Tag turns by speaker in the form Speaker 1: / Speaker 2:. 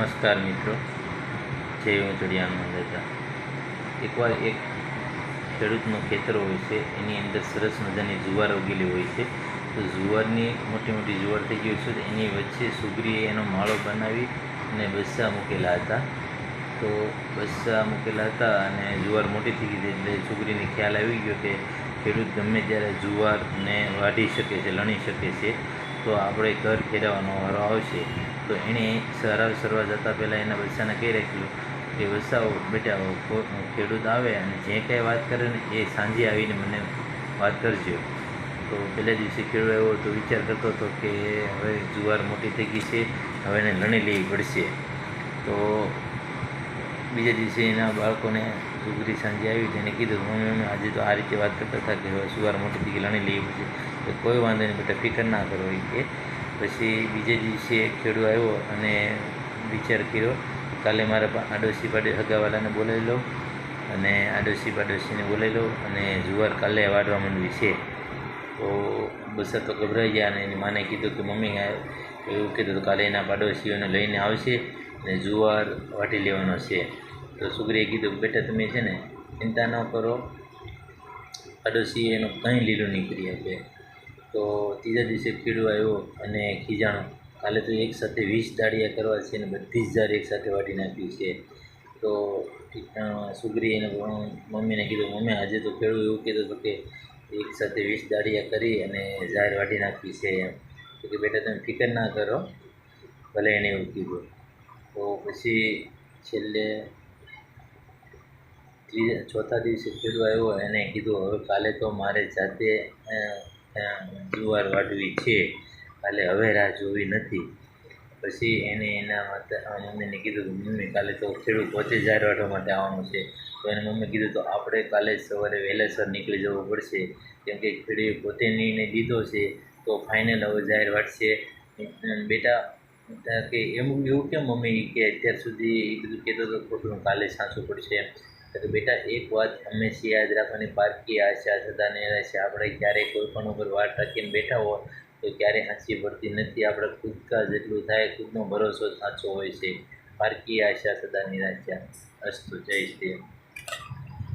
Speaker 1: નમસ્કાર મિત્રો. જય ઉંચડિયામાં રહેતા એકવાર એક ખેડૂતનું ખેતર હોય છે, એની અંદર સરસ મજાની જુવાર ઉગેલી હોય છે. તો જુવારની મોટી મોટી જુવાર થઈ ગઈ છે એની વચ્ચે સુગરીએ એનો માળો બનાવી અને બસ્સા મૂકેલા હતા. તો બસ્સા મૂકેલા હતા અને જુવાર મોટી થઈ ગઈ એટલે સુગરીને ખ્યાલ આવી ગયો કે ખેડૂત ગમે ત્યારે જુવારને વાઢી શકે છે, લણી શકે છે. તો આપણે ઘર ખેડાવવાનો વારો આવશે. તો એણે સરાવ સરવા જતાં પહેલાં એના બચ્ચાને કહી રાખ્યું કે બચ્ચાઓ બેટા ખેડૂત આવે અને જે કાંઈ વાત કરે ને એ સાંજે આવીને મને વાત કરજો. તો પહેલા દિવસે ખેડૂત આવ્યો તો વિચાર કરતો હતો કે, હવે જુવાર મોટી થઈ ગઈ છે, હવે એને લણી લેવી પડશે. તો બીજા દિવસે એના બાળકોને છોકરી સાંજે આવી તેને કીધું, મમ્મી મમ્મી, આજે તો આ રીતે વાત કરતા હતા કે, હવે સુવાર મોટી થઈ ગઈ, લણી લેવી પડશે. તો કોઈ વાંધો નહીં, બેટા ફિકર ના કરો એ કે. પછી બીજે દિવસે ખેડૂત આવ્યો અને વિચાર કર્યો, કાલે મારે આડોશી પાડે હગાવાલાને બોલાવી લઉં. અને આડોશી પાડોશીને બોલાવી લઉં અને જુવાર કાલે વાઢવા માંડવી છે. તો બસા તો ગભરાઈ ગયા અને એની માને કીધું કે, મમ્મી એવું કીધું તો કાલે એના પાડોશીઓને લઈને આવશે અને જુવાર વાટી લેવાનો છે. તો સુગ્રીએ કીધું કે બેટા તમે છે ને ચિંતા ન કરો પાડોશીએ એનું કંઈ લીલું નહીં કરી આપે. તો ત્રીજા દિવસે ખેડૂ આવ્યો અને ખીજાણો. કાલે તો એક સાથે વીસ દાળિયા કરવા છે અને બધી જ ઝાડ એકસાથે વાટી નાખી છે. તો સુગરી એને મમ્મીને કીધું, મમ્મી, આજે તો ખેડૂત એવું કીધું હતું કે એક સાથે વીસ દાળિયા કરી અને ઝાડ વાટી નાખી છે એમ. તો કે, બેટા, તમે ફિકર ના કરો, ભલે એને એવું કીધું. તો પછી છેલ્લે ત્રીજા ચોથા દિવસે ખેડૂત આવ્યો એને કીધું, હવે કાલે તો મારે જાતે જુવાર વાઢવી છે. કાલે હવે રાહ જોવી નથી. પછી એને એના માતા મમ્મીને કીધું કે મમ્મી કાલે તો ખેડૂત પોતે જાહેર વાઢવા માટે આવવાનું છે. તો એને મમ્મી કીધું તો આપણે કાલે સવારે વહેલેસર નીકળી જવું પડશે. કેમ કે ખેડૂએ પોતે નિર્ણય લીધો છે તો ફાઇનલ હવે જાહેર વાટશે. બેટા, કે એમ એવું કેમ મમ્મી કે અત્યાર સુધી એ બધું કહેતો હતો ખોટું, કાલે સાચું પડશે એમ. કે બેટા, એક વાત હંમેશા યાદ રાખવાની પારકી આશા, સદા રહેશે આપણે ક્યારેય કોઈ પણ ઉપર વાત રાખીને બેઠા હોય તો ક્યારેય હાંસી પડતી નથી. આપણે ખુદકા જેટલું થાય, ખુદનો ભરોસો સાચો હોય છે. પારકી આશા, સદા નિરાશા. અસ્તુ, જય શ્રી.